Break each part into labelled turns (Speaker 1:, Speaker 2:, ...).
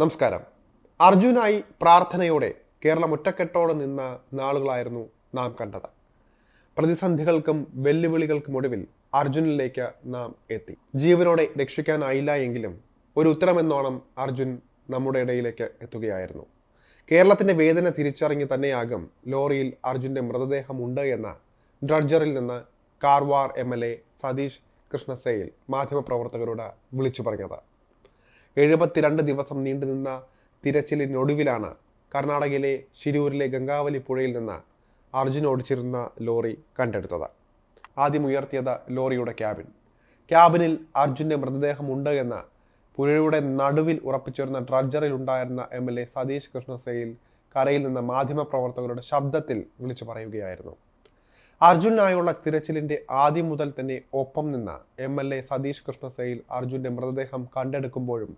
Speaker 1: നമസ്കാരം. അർജുനായി പ്രാർത്ഥനയോടെ കേരളം ഒറ്റക്കെട്ടോടെ നിന്ന നാളുകളായിരുന്നു നാം കണ്ടത്. പ്രതിസന്ധികൾക്കും വെല്ലുവിളികൾക്കും ഒടുവിൽ അർജുനിലേക്ക് നാം എത്തി. ജീവനോടെ രക്ഷിക്കാനായില്ല എങ്കിലും ഒരു ഉത്തരമെന്നോണം അർജുൻ നമ്മുടെ ഇടയിലേക്ക് എത്തുകയായിരുന്നു. കേരളത്തിന്റെ വേദന തിരിച്ചറിഞ്ഞ് തന്നെയാകും ലോറിയിൽ അർജുന്റെ മൃതദേഹമുണ്ട് എന്ന ഡ്രഡ്ജറിൽ നിന്ന് Karwar M L A Satish Krishna Sail മാധ്യമപ്രവർത്തകരോട് വിളിച്ചു പറഞ്ഞത്. എഴുപത്തിരണ്ട് ദിവസം നീണ്ടുനിന്ന തിരച്ചിലിനൊടുവിലാണ് കർണാടകയിലെ ശിരൂരിലെ ഗംഗാവലി പുഴയിൽ നിന്ന് അർജുൻ ഓടിച്ചിരുന്ന ലോറി കണ്ടെടുത്തത്. ആദ്യം ഉയർത്തിയത് ലോറിയുടെ ക്യാബിൻ. ക്യാബിനിൽ അർജുന്റെ മൃതദേഹം ഉണ്ട് എന്ന് പുഴയുടെ നടുവിൽ ഉറപ്പിച്ചിരുന്ന ഡ്രഡ്ജറിൽ ഉണ്ടായിരുന്ന M L A Satish Krishna Sail കരയിൽ നിന്ന് മാധ്യമപ്രവർത്തകരുടെ ശബ്ദത്തിൽ വിളിച്ചു പറയുകയായിരുന്നു. അർജുനായുള്ള തിരച്ചിലിന്റെ ആദ്യം മുതൽ തന്നെ ഒപ്പം നിന്ന M L A Satish Krishna Sail അർജുന്റെ മൃതദേഹം കണ്ടെടുക്കുമ്പോഴും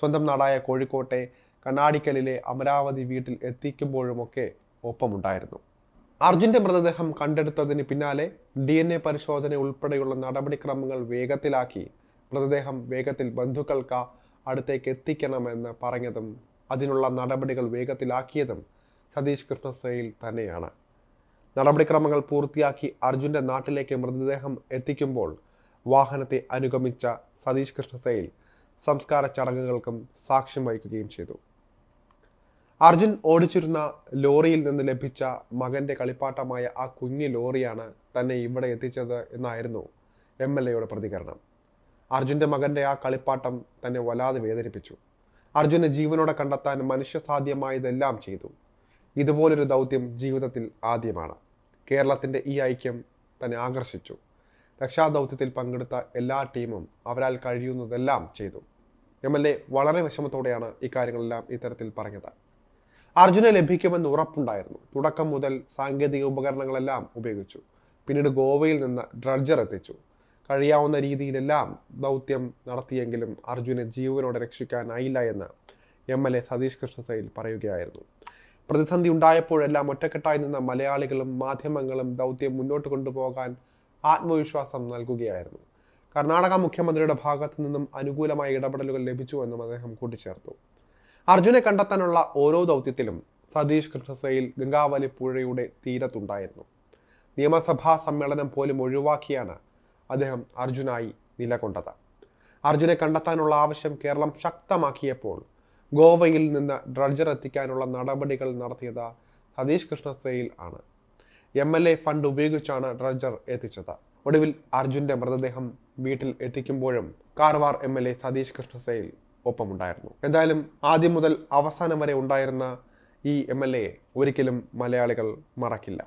Speaker 1: സ്വന്തം നാടായ കോഴിക്കോട്ടെ കണ്ണാടിക്കലിലെ അമരാവതി വീട്ടിൽ എത്തിക്കുമ്പോഴുമൊക്കെ ഒപ്പമുണ്ടായിരുന്നു. അർജുന്റെ മൃതദേഹം കണ്ടെടുത്തതിന് പിന്നാലെ ഡി എൻ എ പരിശോധന ഉൾപ്പെടെയുള്ള നടപടിക്രമങ്ങൾ വേഗത്തിലാക്കി മൃതദേഹം വേഗത്തിൽ ബന്ധുക്കൾക്ക് അടുത്തേക്ക് എത്തിക്കണമെന്ന് പറഞ്ഞതും അതിനുള്ള നടപടികൾ വേഗത്തിലാക്കിയതും സതീഷ് കൃഷ്ണസൈൽ തന്നെയാണ്. നടപടിക്രമങ്ങൾ പൂർത്തിയാക്കി അർജുന്റെ നാട്ടിലേക്ക് മൃതദേഹം എത്തിക്കുമ്പോൾ വാഹനത്തെ അനുഗമിച്ച സതീഷ് കൃഷ്ണസേയിൽ സംസ്കാര ചടങ്ങുകൾക്കും സാക്ഷ്യം വഹിക്കുകയും ചെയ്തു. അർജുൻ ഓടിച്ചിരുന്ന ലോറിയിൽ നിന്ന് ലഭിച്ച മകന്റെ കളിപ്പാട്ടമായ ആ കുഞ്ഞു ലോറിയാണ് തന്നെ ഇവിടെ എത്തിച്ചത് എന്നായിരുന്നു എം എൽ എയുടെ പ്രതികരണം. അർജുന്റെ മകന്റെ ആ കളിപ്പാട്ടം തന്നെ വല്ലാതെ വേദനിപ്പിച്ചു. അർജുനെ ജീവനോടെ കണ്ടെത്താൻ മനുഷ്യസാധ്യമായതെല്ലാം ചെയ്തു. ഇതുപോലൊരു ദൗത്യം ജീവിതത്തിൽ ആദ്യമാണ്. കേരളത്തിന്റെ ഈ ഐക്യം തന്നെ ആകർഷിച്ചു. രക്ഷാദൗത്യത്തിൽ പങ്കെടുത്ത എല്ലാ ടീമും അവരാൽ കഴിയുന്നതെല്ലാം ചെയ്തു. എം എൽ എ വളരെ വിഷമത്തോടെയാണ് ഇക്കാര്യങ്ങളെല്ലാം ഇത്തരത്തിൽ പറഞ്ഞത്. അർജുനെ ലഭിക്കുമെന്ന് ഉറപ്പുണ്ടായിരുന്നു. തുടക്കം മുതൽ സാങ്കേതിക ഉപകരണങ്ങളെല്ലാം ഉപയോഗിച്ചു. പിന്നീട് ഗോവയിൽ നിന്ന് ഡ്രഡ്ജർ എത്തിച്ചു. കഴിയാവുന്ന രീതിയിലെല്ലാം ദൗത്യം നടത്തിയെങ്കിലും അർജുനെ ജീവനോടെ രക്ഷിക്കാനായില്ല എന്ന് M L A Satish Krishna Sail പറയുകയായിരുന്നു. പ്രതിസന്ധി ഉണ്ടായപ്പോഴെല്ലാം ഒറ്റക്കെട്ടായി നിന്ന മലയാളികളും മാധ്യമങ്ങളും ദൗത്യം മുന്നോട്ട് കൊണ്ടുപോകാൻ ആത്മവിശ്വാസം നൽകുകയായിരുന്നു. കർണാടക മുഖ്യമന്ത്രിയുടെ ഭാഗത്തു നിന്നും അനുകൂലമായ ഇടപെടലുകൾ ലഭിച്ചുവെന്നും അദ്ദേഹം കൂട്ടിച്ചേർത്തു. അർജുനെ കണ്ടെത്താനുള്ള ഓരോ ദൗത്യത്തിലും സതീഷ് കൃഷ്ണസയിൽ ഗംഗാവലി പുഴയുടെ തീരത്തുണ്ടായിരുന്നു. നിയമസഭാ സമ്മേളനം പോലും ഒഴിവാക്കിയാണ് അദ്ദേഹം അർജുനായി നിലകൊണ്ടത്. അർജുനെ കണ്ടെത്താനുള്ള ആവശ്യം കേരളം ശക്തമാക്കിയപ്പോൾ ഗോവയിൽ നിന്ന് ഡ്രഡ്ജർ എത്തിക്കാനുള്ള നടപടികൾ നടത്തിയത് സതീഷ് കൃഷ്ണസയിൽ ആണ്. എം എൽ എ ഫണ്ട് ഉപയോഗിച്ചാണ് ഡ്രഡ്ജർ എത്തിച്ചത്. ഒടുവിൽ അർജുന്റെ മൃതദേഹം വീട്ടിൽ എത്തിക്കുമ്പോഴും Karwar M L A Satish Krishna Sail ഒപ്പമുണ്ടായിരുന്നു. എന്തായാലും ആദ്യം മുതൽ അവസാനം വരെ ഉണ്ടായിരുന്ന ഈ എം എൽ എ ഒരിക്കലും മലയാളികൾ മറക്കില്ല.